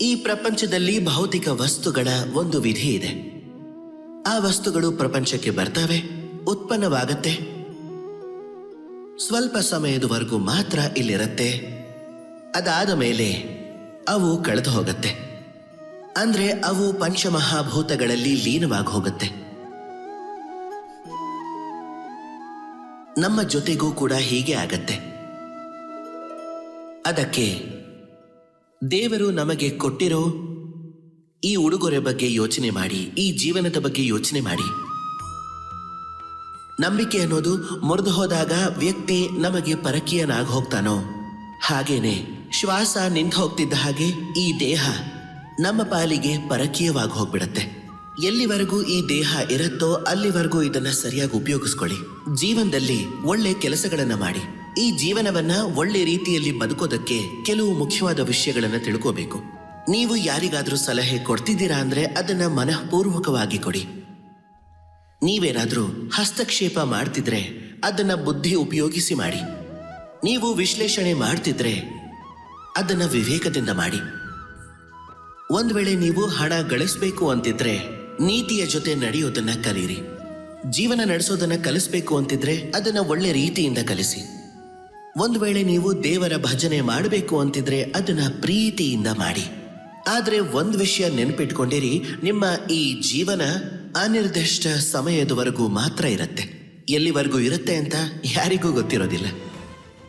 ಈ ಪ್ರಪಂಚದಲ್ಲಿ ಭೌತಿಕ ವಸ್ತುಗಳ ಒಂದು ವಿಧಿ ಇದೆ. ಆ ವಸ್ತುಗಳು ಪ್ರಪಂಚಕ್ಕೆ ಬರ್ತವೆ, ಉತ್ಪನ್ನವಾಗತ್ತೆ. ಸ್ವಲ್ಪ ಸಮಯದವರೆಗೂ ಮಾತ್ರ ಇಲ್ಲಿರತ್ತೆ. ಅದಾದ ಮೇಲೆ ಅವು ಕಳೆದು ಹೋಗತ್ತೆ. ಅಂದ್ರೆ ಅವು ಪಂಚಮಹಾಭೂತಗಳಲ್ಲಿ ಲೀನವಾಗಿ ಹೋಗುತ್ತೆ. ನಮ್ಮ ಜೊತೆಗೂ ಕೂಡ ಹೀಗೆ ಆಗತ್ತೆ. ಅದಕ್ಕೆ ದೇವರು ನಮಗೆ ಕೊಟ್ಟಿರೋ ಈ ಉಡುಗೊರೆ ಬಗ್ಗೆ ಯೋಚನೆ ಮಾಡಿ, ಈ ಜೀವನದ ಬಗ್ಗೆ ಯೋಚನೆ ಮಾಡಿ. ನಂಬಿಕೆ ಅನ್ನೋದು ಮುರಿದು ಹೋದಾಗ ವ್ಯಕ್ತಿ ನಮಗೆ ಪರಕೀಯನಾಗಿ ಹೋಗ್ತಾನೋ ಹಾಗೇನೆ, ಶ್ವಾಸ ನಿಂತು ಹೋಗ್ತಿದ್ದ ಹಾಗೆ ಈ ದೇಹ ನಮ್ಮ ಪಾಲಿಗೆ ಪರಕೀಯವಾಗಿ ಹೋಗ್ಬಿಡತ್ತೆ ಎಲ್ಲಿವರೆಗೂ ಈ ದೇಹ ಇರುತ್ತೋ ಅಲ್ಲಿವರೆಗೂ ಇದನ್ನ ಸರಿಯಾಗಿ ಉಪಯೋಗಿಸ್ಕೊಳ್ಳಿ. ಜೀವನದಲ್ಲಿ ಒಳ್ಳೆ ಕೆಲಸಗಳನ್ನ ಮಾಡಿ. ಈ ಜೀವನವನ್ನ ಒಳ್ಳೆ ರೀತಿಯಲ್ಲಿ ಬದುಕೋದಕ್ಕೆ ಕೆಲವು ಮುಖ್ಯವಾದ ವಿಷಯಗಳನ್ನ ತಿಳ್ಕೋಬೇಕು. ನೀವು ಯಾರಿಗಾದ್ರೂ ಸಲಹೆ ಕೊಡ್ತಿದ್ದೀರಾ ಅಂದ್ರೆ ಅದನ್ನ ಮನಃಪೂರ್ವಕವಾಗಿ ಕೊಡಿ. ನೀವೇನಾದ್ರೂ ಹಸ್ತಕ್ಷೇಪ ಮಾಡ್ತಿದ್ರೆ ಅದನ್ನ ಬುದ್ಧಿ ಉಪಯೋಗಿಸಿ ಮಾಡಿ. ನೀವು ವಿಶ್ಲೇಷಣೆ ಮಾಡ್ತಿದ್ರೆ ಅದನ್ನ ವಿವೇಕದಿಂದ ಮಾಡಿ. ಒಂದ್ ವೇಳೆ ನೀವು ಹಣ ಗಳಿಸ್ಬೇಕು ಅಂತಿದ್ರೆ ನೀತಿಯ ಜೊತೆ ನಡೆಯೋದನ್ನ ಕಲಿಯಿರಿ ಜೀವನ ನಡೆಸೋದನ್ನ ಕಲಿಸ್ಬೇಕು ಅಂತಿದ್ರೆ ಅದನ್ನ ಒಳ್ಳೆ ರೀತಿಯಿಂದ ಕಲಿಸಿ. ಒಂದ್ ವೇಳೆ ನೀವು ದೇವರ ಭಜನೆ ಮಾಡಬೇಕು ಅಂತಿದ್ರೆ ಅದನ್ನ ಪ್ರೀತಿಯಿಂದ ಮಾಡಿ. ಆದರೆ ಒಂದು ವಿಷಯ ನೆನಪಿಟ್ಕೊಂಡಿರಿ, ನಿಮ್ಮ ಈ ಜೀವನ ಅನಿರ್ದಿಷ್ಟ ಸಮಯದವರೆಗೂ ಮಾತ್ರ ಇರುತ್ತೆ. ಎಲ್ಲಿವರೆಗೂ ಇರುತ್ತೆ ಅಂತ ಯಾರಿಗೂ ಗೊತ್ತಿರೋದಿಲ್ಲ.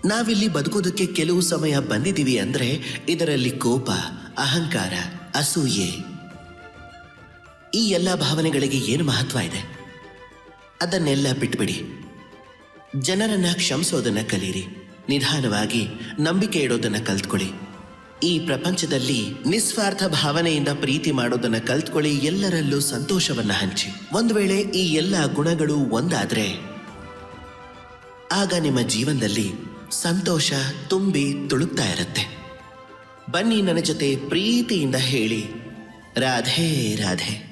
ನಾವಿಲ್ಲಿ ಬದುಕೋದಕ್ಕೆ ಕೆಲವು ಸಮಯ ಬಂದಿದ್ದೀವಿ ಅಂದ್ರೆ ಇದರಲ್ಲಿ ಕೋಪ, ಅಹಂಕಾರ, ಅಸೂಯೆ. ಈ ಎಲ್ಲ ಭಾವನೆಗಳಿಗೆ ಏನು ಮಹತ್ವ ಇದೆ? ಅದನ್ನೆಲ್ಲ ಬಿಟ್ಬಿಡಿ. ಜನರನ್ನ ಕ್ಷಮಿಸೋದನ್ನ ಕಲೀರಿ. ನಿಧಾನವಾಗಿ ನಂಬಿಕೆ ಇಡೋದನ್ನ ಕಲ್ತ್ಕೊಳ್ಳಿ. ಈ ಪ್ರಪಂಚದಲ್ಲಿ ನಿಸ್ವಾರ್ಥ ಭಾವನೆಯಿಂದ ಪ್ರೀತಿ ಮಾಡೋದನ್ನ ಕಲ್ತ್ಕೊಳ್ಳಿ, ಎಲ್ಲರಲ್ಲೂ ಸಂತೋಷವನ್ನ ಹಂಚಿ. ಒಂದು ವೇಳೆ ಈ ಎಲ್ಲ ಗುಣಗಳು ಒಂದಾದ್ರೆ, ಆಗ ನಿಮ್ಮ ಜೀವನದಲ್ಲಿ ಸಂತೋಷ ತುಂಬಿ ತುಳುಕ್ತಾ ಇರುತ್ತೆ. ಬನ್ನಿ ನನ್ನ ಜೊತೆ ಪ್ರೀತಿಯಿಂದ ಹೇಳಿ. ರಾಧೆ ರಾಧೆ.